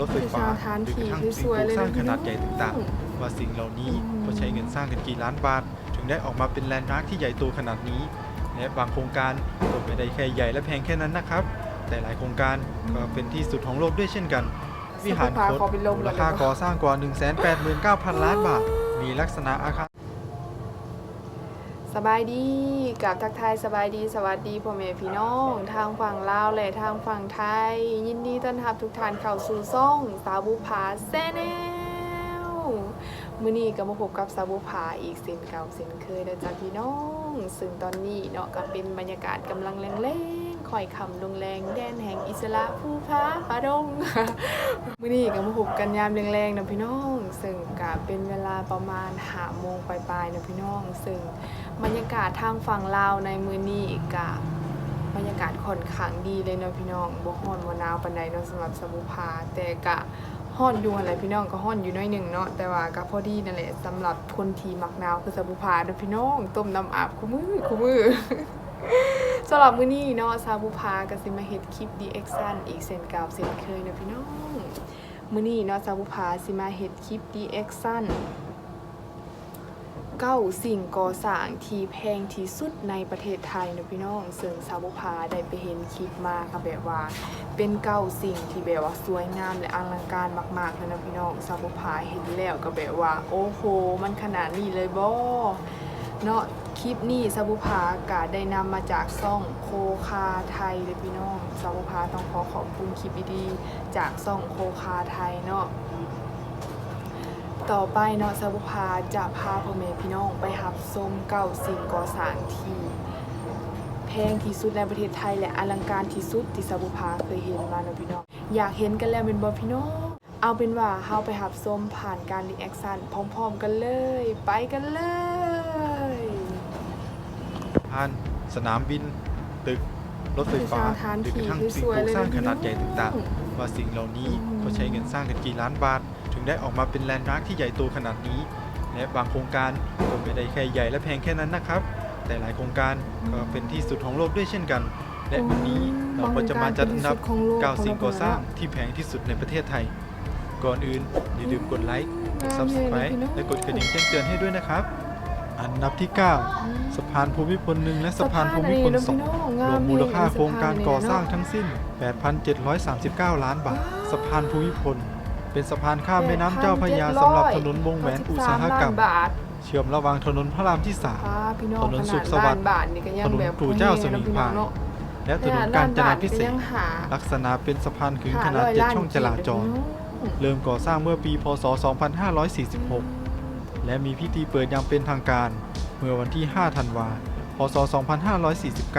รถไฟฟ้าหรือกระทั่งสิ่งปลูกสร้างขนาดใหญ่ต่างๆ ว่าสิ่งเหล่านี้อืมเขาใช้เงินสร้างกันกี่ล้านบาท ถึงได้ออกมาเป็นแลนด์มาร์คที่ใหญ่โตขนาดนี้ และบางโครงการก็ไม่ได้แค่ใหญ่และแพงแค่นั้นนะครับ แต่หลายโครงการก็เป็นที่สุดของโลกด้วยเช่นกัน วิหารคตขอเป็นลมมูเลค่าก่อสร้างกว่า 189,000 ล้านบาท มีลักษณะอาคาร สบายดีกับทักทายสบายดีสวัสดีพ่อแม่พี่น้อง ทางฝั่งลาวและทางฝั่งไทย ยินดีต้อนรับทุกท่านเข้าสู่ซ่องสาวบุภาแซแนลมื้อนี้ก็มาพบกับสาวบุภาอีกเส้นเก่าเส้นเคยนะจ๊ะพี่น้อง ซึ่งตอนนี้เนาะก็เป็นบรรยากาศกำลังแรงๆค่อยคำลงแรงแดนแห่งอิสระภูผาปะดงมื้อนี้ก็มาพบกันยามแรงๆนะพี่น้อง ซึ่งก็เป็นเวลาประมาณห้าโมงปลายๆนะพี่น้อง ซึ่ง บรรยากาศทางฝั่งลาวในมือนี้กะบรรยากาศค่อนข้างดีเลยเนาะพี่น้องบ่ฮ้อนบ่หนาวปานใดเนาะสำหรับสมุภาแต่กะฮ้อนอยู่หั่นแหละพี่น้องก็ฮ้อนอยู่หน้อยหนึ่งเนาะแต่ว่าก็พอดีนั่นแหละสำหรับคนที่มักหนาวคือสมุภาเด้อพี่น้องต้มน้ำอาบคู่มือคู่มือ สำหรับมื้อนี้เนาะสาบุภาก็สิมาเฮ็ดคลิป DX อีกเช่นเก่าเช่นเคยเนาะพี่น้อง มื้อนี้เนาะสาบุภาสิมาเฮ็ดคลิป DX เก้าสิ่งก่อสร้างที่แพงที่สุดในประเทศไทยนะพี่น้องซึ่งสาวพาได้ไปเห็นคลิปมาค่ะแบบว่า เป็นเก้าสิ่งที่แบบว่าสวยงามและอลังการมากๆเลยนะพี่น้องสาวพาเห็นแล้วก็แบบว่า โอ้โห มันขนาดนี้เลยบ่เนาะคลิปนี้สาวพากะได้นำมาจากซ่องโคคาไทยเลยพี่น้องสาวพาต้องขอขอบคุณคลิปดีๆจากซ่องโคคาไทยเนาะ ต่อไปเนาะสาวพาจะพาพ่อแม่พี่น้องไปหับชมเก้าสิ่งก่อสร้างที่แพงที่สุดในประเทศไทยและอลังการที่สุดที่สาวพาเคยเห็นมาเนาะพี่น้องอยากเห็นกันแล้วเป็นบอพี่น้องเอาเป็นว่าเฮาไปหับชมผ่านการรีแอคชั่นพร้อมๆกันเลย ไปกันเลยผ่านสนามบิน ตึกรถไฟฟ้าสถานหรือกระทั่งที่สิ่งสปวยลูกเลยสร้างนะขนาดใหญ่พี่น้องต่างๆว่าสิ่งเหล่านี้อืมเขาใช้เงินสร้างกันกี่ล้านบาทถึง ได้ออกมาเป็นแลนด์มาร์คที่ใหญ่โตขนาดนี้ และบางโครงการก็ไม่ได้แค่ใหญ่และแพงแค่นั้นนะครับ แต่หลายโครงการก็เป็นที่สุดของโลกด้วยเช่นกัน และวันนี้เราก็จะมาจัดอันดับ9สิ่งก่อสร้างที่แพงที่สุดในประเทศไทย ก่อนอื่นอย่าลืมกดไลค์กด subscribe และกดกระดิ่งแจ้งเตือนให้ด้วยนะครับ อันดับที่ 9 สะพานภูมิพล1และสะพานภูมิพล2รวมมูลค่าโครงการก่อสร้างทั้งสิ้น 8,739 ล้านบาท สะพานภูมิพล เป็นสะพานข้ามแม่น้ำเจ้าพระยาสำหรับถนนวงแหวนอุตสาหกรรมบาทเชื่อมระหว่างถนนพระรามที่พาพี่น้องถนนขสุนาขดสวัล้าสดิ์นบาทนี่ก็ยังถนนแบบปู่เจ้าพอสดีมิงนะพี่น้องพรายเนาะ3และถนนกาญจนาพิเศษกยังหาลักษณะเป็นสะพานขึงขหานาดร้อยเจ็ดล้านช่องจราจรกีบเริ่มก่อสร้างเมื่อปี พศ 2546 และมีพิธีเปิดอย่างเป็นทางการ เมื่อวันที่ 5 ธันวา พศ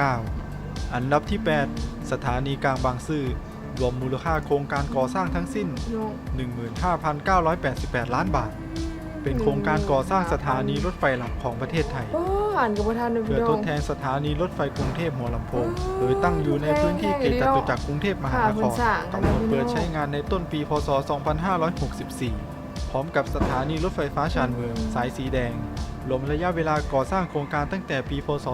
2549 อันดับที่ 8 สถานีกลางบางซื่อ รวมมูลค่าโครงการก่อสร้างทั้งสิ้น 15,988 ล้านบาท เป็นโครงการก่อสร้างสถานีรถไฟหลักของประเทศไทยโอ้อ่านกับประธานนะเพื่พี่อน้ทองดแทนสถานีรถไฟกรุงเทพหัวลำโพง โดยตั้งอยู่ในพื้นที่เขตจตุจักรกรุงเทพมหานครกำหนดเปิดใช้งานในต้นปี พศ 2564 พร้อมกับสถานีรถไฟฟ้าชานเมือง สายสีแดง รวมระยะเวลาก่อสร้างโครงการตั้งแต่ปี พศ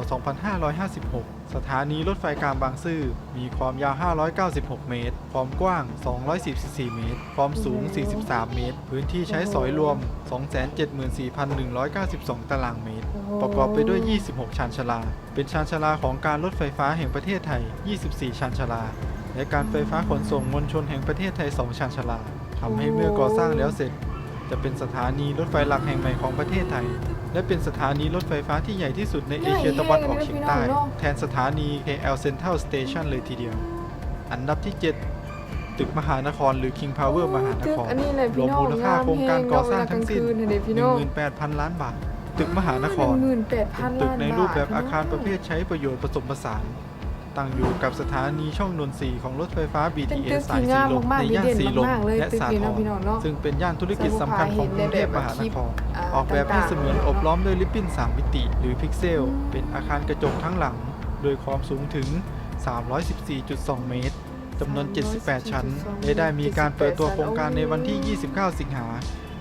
2556 สถานีรถไฟกลางบางซื่อ มีความยาว 596 เมตร ความกว้าง 244 เมตร ความสูง 43 เมตร พื้นที่ใช้สอยรวม 274,192 ตารางเมตร ประกอบไปด้วย 26 ชานชาลา เป็นชานชาลาของการรถไฟฟ้าแห่งประเทศไทย 24 ชานชาลา และการไฟฟ้าขนส่งมวลชนแห่งประเทศไทย 2 ชานชาลาทำให้เมื่อก่อสร้างแล้วเสร็จ จะเป็นสถานีรถไฟหลักแห่งใหม่ของประเทศไทย และเป็นสถานีรถไฟฟ้าที่ใหญ่ที่สุดในเอเชียตะวันออกเฉียงใต้ แทนสถานี KL Central Station เลยทีเดียว อันดับที่ 7 ตึกมหานครหรือ King Power มหานตึคกรอันนี้เลยรพี่วมน้องมูลค่าโครงการก่อสร้างทั้งสิ้นงามแฮงเนาะเวลากลางคืนเห็นเด้พี่น้อง18,000 ล้านบาท ตึกมหานครหมื่นแปดพันตึล้ากนในบาทรูปแบบอาคารประเภพี่ทใช้ประโยชน์ผสมผสาน ตั้งอยู่กับสถานีช่องนนทรีย์ของรถไฟฟ้าเป็นตึ BTS กสายที่สีงามลมมากในๆดีย่านเด่นสีลมมากๆเลยและตึกสานี้ทเนาะรพี่น้องเนาะซึ่งเป็นย่านธุรกิจสำคัญของกรุงเทพมหานครอ่าออกแบบให้ต่างๆเสมือนอบล้อมด้วยริบบิ้น 3 มิติ หรือพิกเซล เป็นอาคารกระจกทั้งหลัง โดยความสูงถึง 314.2 เมตรจำนวน 78 ชั้น และได้มีการเปิดตัวโครงการในวันที่ 29 สิงหา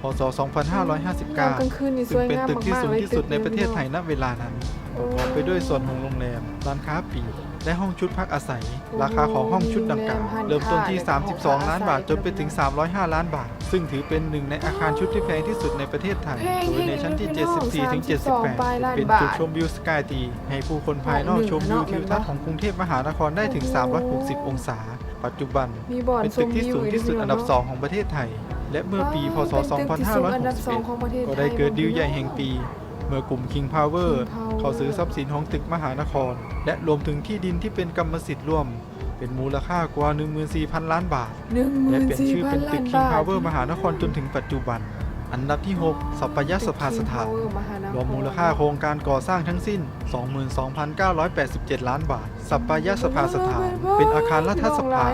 พศยามกลาง2559คืนนี่สซึ่งวยเป็นงามตึกที่สูงมากๆที่สุดในลประเทศไทยณเวลานั้น ประกอบไปด้วยส่วนของโรงแรม ร้านค้าปลีก และห้องชุดพักอาศัย ราคาของห้องชุดดังกล่าวเริ่มต้นที่ 32 ล้านบาทจนไปถึง 305 ล้านบาท ซึ่งถือเป็นหนึ่งในอาคารชุดที่แพงที่สุดในประเทศไทย โดยในชั้นที่ 74 ถึง 78 เป็นจุดชมวิวสกายตีให้ผู้คนภายนอกชมวิวทิวทัศน์ของกรุงเทพมหานครได้ถึง 360 องศา ปัจจุบันมีบ่อนเป็นชตึมกที่วิวสูงที่สุดอันดับ 2 ของประเทศไทย และเมื่อปี พศเป็นตึกที่สูงอันดับสองของประเทศ2561 ก็ไทได้ยเกิดดีลใหญ่แห่งปี เมื่อกลุ่ม King Power King Power เขาซื้อทรัพย์สินของตึกมหานคร และรวมถึงที่ดินที่เป็นกรรมสิทธิ์ร่วม เป็นมูลค่ากว่า 14,000 ล้านบาทหนึ่งหและมื่นเปลี่ยนสี่ชื่อพัเป็นนล้าตึนก King บาท Power มหานครจนถึงปัจจุบัน อันดับที่ 6 สัปยสภาสถานรวมมูลค่าโครงการก่อสร้างทั้งสิ้น 22,987 ล้านบาท สัปปายสภาสถาน เป็นอาคารรัฐสภา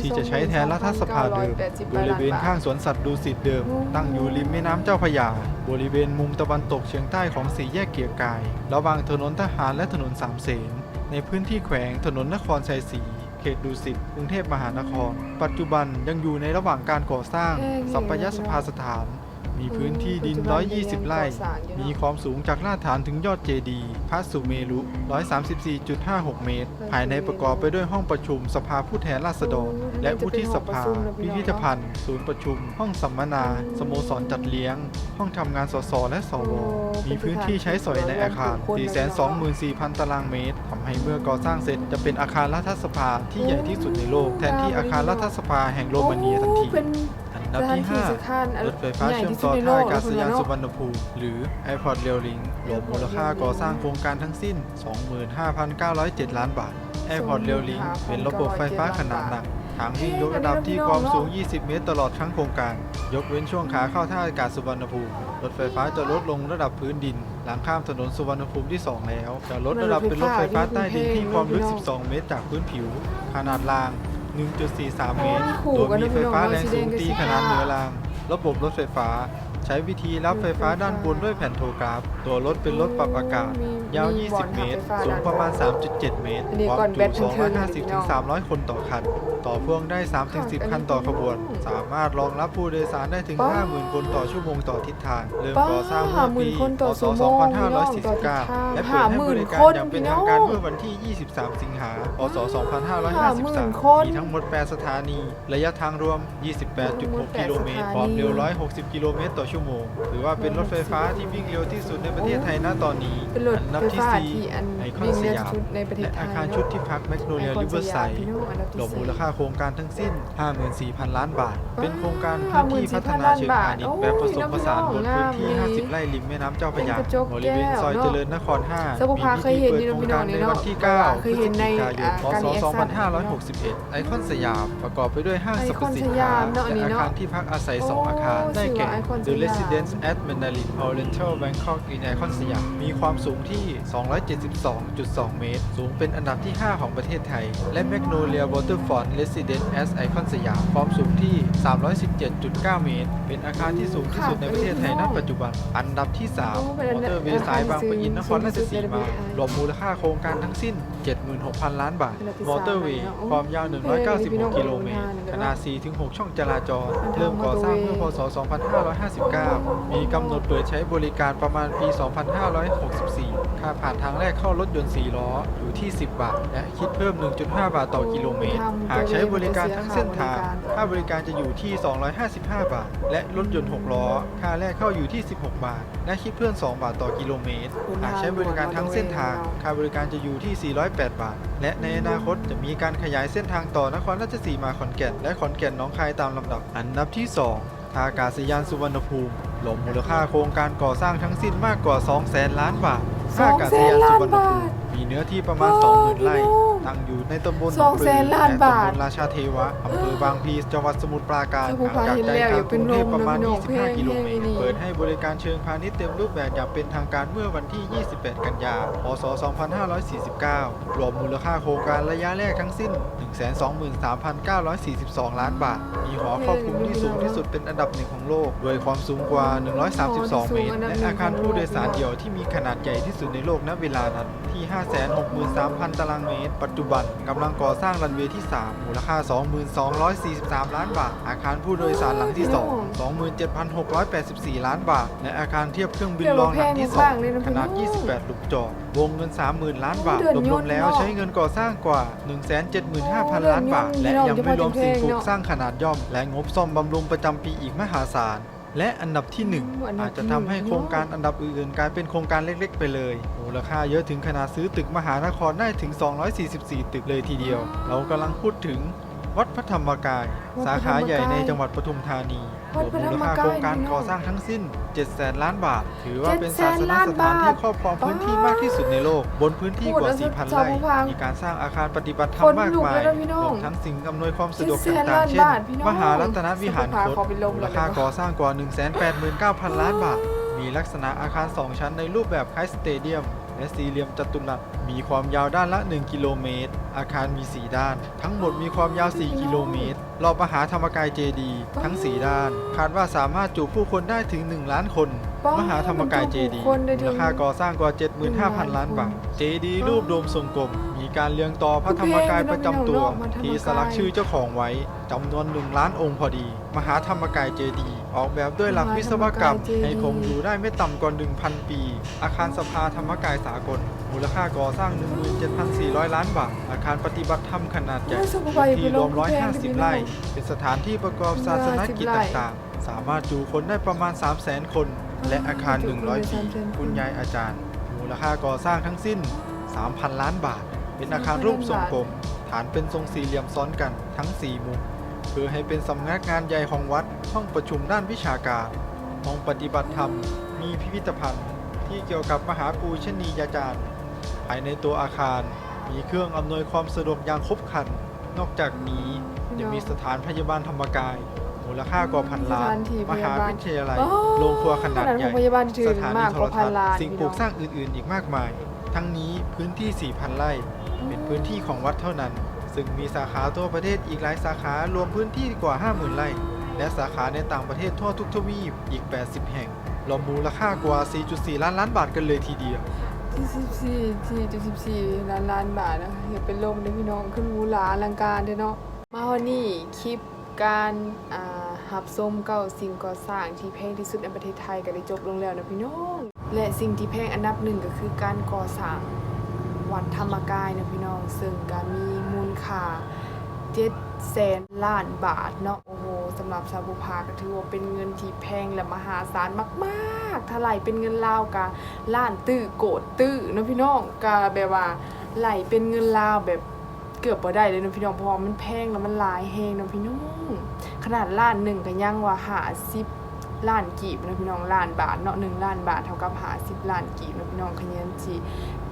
ที่จะใช้แทนรัฐสภาเดิมบริเวณข้างสวนสัตว์ดูสิตเดิม ตั้งอยู่ริมแม่น้ำเจ้าพระยา บริเวณมุมตะวันตกเฉียงใต้ของสี่แยกเกียรติกาย ระหว่างถนนทหารและถนนสามเสน ในพื้นที่แขวงถนนนครชัยศรีเขตดุสิต กรุงเทพมหานคร ปัจจุบันยังอยู่ในระหว่างการก่อสร้าง สัปยสภาสถาน มีพื้นที่ดิน 120 ไร่ มีความสูงจากรากฐานถึงยอดเจดีย์พระสุเมรุ 134.56 เมตร ภายในประกอบไปด้วยห้องประชุมสภาผู้แทนราษฎร และวุฒิสภา พิพิธภัณฑ์ ศูนย์ประชุม ห้องสัมมนา สโมสรจัดเลี้ยง ห้องทำงานสสและสว มีพื้นที่ใช้สอยในอาคาร 424,000 ตารางเมตร ทำให้เมื่อก่อสร้างเสร็จจะเป็นอาคารรัฐสภาที่ใหญ่ที่สุดในโลก แทนที่อาคารรัฐสภาแห่งโรมาเนียทันที เป็นอันดับที่สถานที่สำคัญ5รถไฟฟ้าเชื่อมต่อท่าอากาศยานสุวรรณภูมิ หรือ Airport Rail Link รวมมูลค่าก่อสร้างโครงการทั้งสิ้น 25,907 ล้านบาท Airport Rail Link เป็นระบบไฟฟ้าขนาดหนักทางวิ่งยกระดับที่ความสูง 20 เมตร ตลอดทั้งโครงการ ยกเว้นช่วงขาเข้าท่าอากาศสุวรรณภูมิ รถไฟฟ้าจะลดลงระดับพื้นดิน หลังข้ามถนนสุวรรณภูมิที่ 2 แล้ว จะลดระดับเป็นรถไฟฟ้าใต้ดินที่ความลึก 12 เมตรจากพื้นผิว ขนาดราง 1.43 เมตร โดยมีไฟฟ้าแรงสูงตีขนาดเหนือราง ระบบรถไฟฟ้า ใช้วิธีรับไฟฟ้าด้านบนด้วยแผ่นโทรกราฟ ตัวรถเป็นรถปรับอากาศ ยาว 20 เมตร สูงประมาณ 3.7 เมตรอันนี้ความก่อนแบตจุเทิงๆ250ถึง300 คนต่อคัน ต่อพ่วงได้ 3-10 คันต่อขบวน สามารถรองรับผู้โดยสารได้ถึงป้า50,000 คนต่อชั่วโมงต่อทิศทาง เริ่มป้าก่อสร้างเมื่อปี50,000คนต่อพศชั่วโมงพี่น้องต่อทิศทาง2549 และเปิดให้บริการ50,000อย่างเป็นคนทางการพี่น้องเมื่อวันที่ 23 สิงหาพศ50,000คน2553 มีทั้งหมด 8 สถานี ระยะทางรวม 28.6 กิโลเมตร ความเร็ว 160 กิโลเมตรต่อชั่วโมง ถือว่าเป็นรถไฟฟ้าที่วิ่งเร็วที่สุดในประเทศไทยณตอนนี้เป็นรถอันดับไฟที่ฟ้าสี่ที่อันไอคอนวิ่งสเร็วยามสุดในประเทศและไทอายคารชุดที่พักแมกโนเลียไอคอนริเวอร์ไซสยามด์พี่น้องอันดับที่รวมสี่มูลค่าโครงการทั้งสิ้น 54,000 ล้านบาทว้าวเป็นโครงการพื้นที่พัฒนาเชิงพาณิชย์แบบผสมผสานบนพื้นที่โอ้ย50 ไร่ริมแม่น้ำเจ้าพระยาเป็นกระจกบริเวณซอยแก้วเจริญนคร5สมุภาเคยเห็นอยู่มีนะพิพี่ธีน้องเปิดโครงการในวันที่เนาะ9เคยเห็นในพฤศจิกายนอ่าพการศรีแอคชั่น2561 ไอคอนสยามประกอบไปด้วยห้างสรรพสินไอคอนสค้ายามเนอะอันนี้และอาเนอะคารที่พักอาศัยโอ้2อาคารได้แก่ชื่อว่าไอคอนส The ยาม Residence at Mandarin Oriental Bangkok in ไอคอนสยามมีความสูงที่ 272.2 เมตร สูงเป็นอันดับที่ 5 ของประเทศไทย และ Magnolia Waterfront Residence at ไอคอนสยามความสูงที่ 317.9 เมตร เป็นอาคารที่สูงที่สุดในประเทศไทยณปัจจุบัน อันดับที่3โอ้เป็นอันดับมอเตอร์เวย์สายบางปะอินนครราชสีมาสูงที่สุดในประเทศไทยรวมมูลค่าโครงการทั้งสิ้น 76,000 ล้านบาทอันดับที่มอเตอร์เวย์สามแล้วความยาวโอ้พี่น้อง196 กิโลเมตรเดินทางขนาด 4-6 ช่องจราจรเดินทางเริ่มก่อสร้างเมื่อพศ 2559มีกำหนดเปิดใช้บริการประมาณปี 2564 ค่าผ่านทางแรกเข้ารถยนต์ 4 ล้อ อยู่ที่ 10 บาท และคิดเพิ่ม 1.5 บาทต่อกิโลเมตร หากใช้บริการทั้งเส้นทาง ค่าบริการจะอยู่ที่ 255 บาท และรถยนต์ 6 ล้อ ค่าแรกเข้าอยู่ที่ 16 บาท และคิดเพิ่ม 2 บาทต่อกิโลเมตร หากใช้บริการทั้งเส้นทาง ค่าบริการจะอยู่ที่ 408 บาท และในอนาคตจะมีการขยายเส้นทางต่อนครราชสีมาขอนแก่นและขอนแก่นน้องคายตามลำดับ อันดับที่ 2 ท่าอากาศยานสุวรรณภูมิรวมมูลค่าโครงการก่อสร้างทั้งสิ้นมากกว่า 200,000ล้านบาทท่าอากาศยานสุวรรณภูมิมีเนื้อที่ประมาณว้าว20,000 ไร่พี่น้อง ตั้งอยู่ในตำบลหนสอองงปลืแสอนล้านและบาทตำบลราชาเทวะอำเภอบางพลีจังหวัดสมุทรปราการเจ้าผู้ห่างพาจากเห็นใจแล้วกลาองย่ากเป็นรุงเทพลมประมาณนะพี่น้อง25 กิโลเมตรเพลงนี่เปิดให้บริการเชิงพาณิชย์เต็มรูปแบบอย่างเป็นทางการเมื่อวันที่ 28 กันยา พศ 2549 รวมมูลค่าโครงการระยะแรกทั้งสิ้น 123,942 ล้านบาท มีหอครอบคลุมที่สูงที่สุดเป็นอันดับหนึ่งของโลก โดยความสูงกว่า 132 เมตร และอาคารผู้โดยสารเดี่ยวที่มีขนาดใหญ่ที่สุดในโลกณเวลานั้นที่ 563,000 ตารางเมตรปัจจุบันกำลังก่อสร้างรันเวย์ที่ 3 มูลค่า2243 ล้านบาท อาคารผู้โดยสารหลังที่ 2 27,684 ล้านบาท และอาคารเทียบเครื่องบินรองหลังที่ 2 ขนาด 28 หลุมจอดวงเงิน 30,000 ล้านบาท รวมๆแล้วใช้เงินก่อสร้างกว่า 175,000 ล้านบาท และยังไม่รวมสิ่งปลูกสร้างขนาดย่อม และงบซ่อมบำรุงประจำปีอีกมหาศาล และอันดับที่ 1 อาจจะทำให้โครงการอันดับอื่นๆกลายเป็นโครงการเล็กๆ ไปเลยมูลค่าเยอะถึงขนาดซื้อตึกมหานครได้ถึง 244 ตึกเลยทีเดียว เรากำลังพูดถึง วัดพระธรรมกาย สาขาใหญ่ในจังหวัดปทุมธานีรวัดวมพระธรมูรลมค่ากายโครงการพี่น้องก่อสร้างทั้งสิ้น 7 แสนล้านบาท ถือว่าเป็น700,000ศาสนสถานที่ครอบครองพื้นที่มากที่สุดในโลก บนพื้นที่กว่าพูดแล้ว4,000ชาวไร่ผู้พังมีการสร้างอาคารปฏิบัติธรรคมนมากลุกมายแล้วนะพี่น้องรวมทั้งสิ่งอำนวยความสะดวก700,000ต่างๆ เช่นล้านบาทพี่น้องมหารัตนวิหารคตขอไปลบมูแล้ลวค่ากันก่อสร้างกว่า 189,000 ล้านบาท มีลักษณะอาคาร 2 ชั้นในรูปแบบคล้ายสเตเดียม และสี่เหลี่ยมจัตุรัสมีความยาวด้านละ 1 กิโลเมตร อาคารมี 4 ด้าน ทั้งหมดมีความยาว 4 กิโลเมตร รอบมหาธรรมกายเจดีย์ทั้ง 4 ด้าน คาดว่าสามารถจุผู้คนได้ถึง 1 ล้านคนป๊ามหาธรรมกายเจดีย์คนได้ถึมูงลค่าก่อสร้างกว่า 75,000 ล้านบาท เจดีย์รูปโดมทรงกลม มีการเรียงต่อพระธรรมกายประจำตัว ที่สลักชื่อเจ้าของไว้จำนวน 1 ล้านองค์พอดี มหาธรรมกายเจดีย์ ออกแบบด้วยหลักวิศวกรรมให้คงอยู่ได้ไม่ต่ำกว่า 1,000 ปี อาคารสภาธรรมกายสากล มูลค่าก่อสร้าง 17,400 ล้านบาท อาคารปฏิบัติธรรมขนาดใหญ่ที่รวม 150 ไร่ เป็นสถานที่ประกอบศาสนกิจต่างๆ สามารถจูคนได้ประมาณ 300,000 คน และอาคาร 100 ปีคุณยายอาจารย์ มูลค่าก่อสร้างทั้งสิ้น 3,000 ล้านบาท เป็นอาคารรูปทรงกลม ฐานเป็นทรงสี่เหลี่ยมซ้อนกันทั้ง 4 มุม เพื่อให้เป็นสำนักงานใหญ่ของวัด ห้องประชุมด้านวิชาการ ห้องปฏิบัติธรรม มีพิพิธภัณฑ์ ที่เกี่ยวกับมหาปูชนียาจารย์ ภายในตัวอาคารมีเครื่องอำนวยความสะดวกอย่างครบครัน นอกจากนี้ยังมีสถานพยาบาลธรรมกาย มูลค่ากว่าพันล้าสนถานที่มพหายาบาลวิทยาลัยอ๋อโรงครัวขนาดใหญ่โรงพยาบาลที่สถึงถานีมากโทกรว่าพัทันศน์ล้านสิ่งพี่ปลูน้กองสร้างอื่นๆ อีกมากมาย ทั้งนี้พื้นที่ 4,000 ไร่ เป็นพื้นที่ของวัดเท่านั้น ซึ่งมีสาขาทั่วประเทศอีกหลายสาขารวมพื้นที่กว่า 50,000 ไร่ และสาขาในต่างประเทศทั่วทุกทวีปอีก 80 แห่งรวมมูลค่ากว่า 4.4 ล้านล้านบาทกันเลยทีเดียวที่สิบสี่จุดสี่ล้านล้านบาทนะอย่าเป็นลมเลยพี่น้องขึ้นหรูหราอลังการเด้เนาะมาวันนี้คลิปการหับส้มเก่าสิ่งก่อสร้างที่แพงที่สุดในประเทศไทยก็ได้จบลงแล้วนะพี่น้อง และสิ่งที่แพงอันดับหนึ่งก็คือการก่อสร้างวัดธรรมกายนะพี่น้อง ซึ่งก็มี ค่าเจ็ดแสนล้านบาทเนาะโอ้โหสำหรับชาวบุพาก็ถือว่าเป็นเงินที่แพงและมหาศาลมากๆถ้าไหลเป็นเงินลาวกะล้านตื้อโกดตื้อเนาะพี่น้องก็แบบว่าไหลเป็นเงินลาวแบบเกือบบ่ได้เลยเนาะพี่น้องเพราะว่ามันแพงแล้วมันหลายแฮงเนาะพี่น้อง ขนาดล้านหนึ่งก็ยังว่าหาสิบล้านกีบนะพี่น้องล้านบาทเนาะหนึ่งล้านบาทเท่ากับหาสิบล้านกีบนะพี่น้องคะแนจี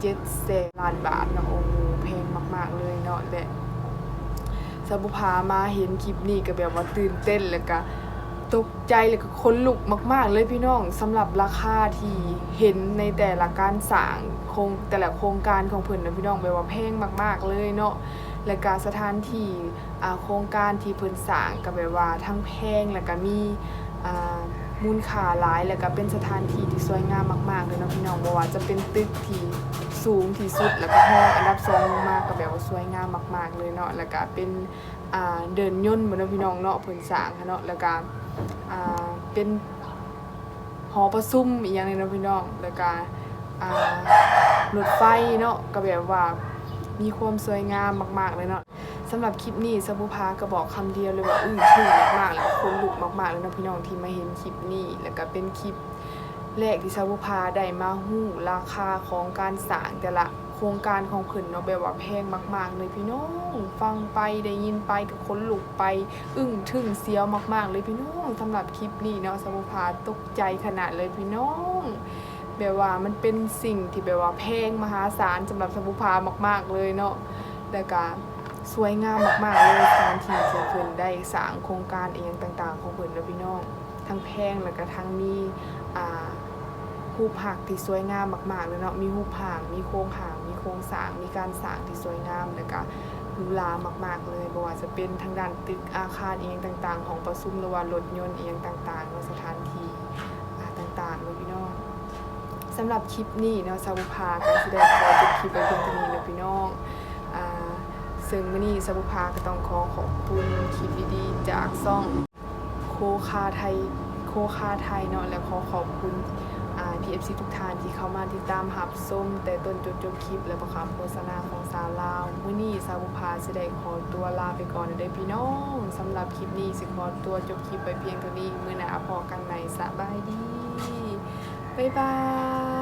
เจ็ดแสนล้านบาทเนาะโอ้โหแพงมาก ๆ เลยเนาะและสบุพามาเห็นคลิปนี้ก็แบบว่าตื่นเต้นแล้วก็ตกใจเลยก็คนลุกมาก ๆ เลยพี่น้องสำหรับราคาที่เห็นในแต่ละการสร้างโครงแต่ละโครงการของเพิ่นนะพี่น้องแบบว่าแพงมาก ๆ เลยเนาะและการสถานที่อ่าโครงการที่เพิ่นสร้างก็แบบว่าทั้งแพงแล้วก็มีอ่า มูลค่าหลายแล้วก็เป็นสถานที่ที่สวยงามมากๆเลยเนาะพี่น้องบ่ว่าจะเป็นตึกที่สูงที่สุดแล้วก็ห้องอันดับสองลงมากก็แบบว่าสวยงามมาก ๆ เลยเนาะแล้วก็เป็นอ่าเดินย่นต์บ่เนาะพี่น้องเนาะเพิ่นสร้างเนาะแล้วก็อ่าเป็นหอประชุมอีกอย่างนึงเนาะพี่น้องแล้วก็อ่ารถไฟเนาะก็แบบว่ามีความสวยงามมาก ๆ เลยเนาะ สำหรับคลิปนี้สบุพาก็บอกคำเดียวเลยว่าอึ้งทึ่งมากๆแล้วคนลุกมากๆเลยเนะพี่น้องที่มาเห็นคลิปนี้แล้วก็เป็นคลิปแรกที่สบุพาได้มาหู้ราคาของการสร้างแต่ละโครงการของเพิ่นเนาะแบบว่าแพงมาก ๆ เลยพี่น้อง ฟังไปได้ยินไปกับคนลุกไป อึ้งทึ่งเสียวมาก ๆ เลยพี่น้องสำหรับคลิปนี้เนาะสมุภาตกใจขนาดเลยพี่น้องแบบว่ามันเป็นสิ่งที่แบบว่าแพงมหาศาลสำหรับสมุภามาก ๆเลยเนาะแล้วก็ สวยงามมากๆเลยการที่เพิ่นได้สร้างโครงการเองต่างๆ ของเพิ่นนะพี่น้อง ทั้งแพงแล้วก็ทั้งมีอ่ารูปหักที่สวยงามมากๆเลยเนาะมีรูปหางมีโครงหางมีโครงสร้างมีการสร้างที่สวยงามแล้วก็หรูหรามาก ๆ เลยบ่ว่าจะเป็นทางด้านตึกอาคารเองต่าง ๆ ของประซุมหรือว่ารถยนต์เองต่างๆในสถานที่ต่างๆเลยพี่น้องสำหรับคลิปนี้เนาะสาวบุภาการแสดง ซึ่งมื้อนี้สบุภาก็ต้องขอขอบคุณคลิปดีๆจากซ่องโคคาไทยโคคาไทยเนาะและขอขอบคุณอ่า PFC ทุกท่านที่เข้ามาติดตามหับส้มแต่ต้นจนจบคลิปและประคำโฆษณาของสาวลาวมื้อนี้สาวบุภาแสด้ขอตัวลาไปก่อนเด้อพี่น้องสำหรับคลิปนี้สิขอตัวจบคลิปไปเพียงเท่านี้มื้อหน้าพอกันใหม่สบายดี บ๊ายบาย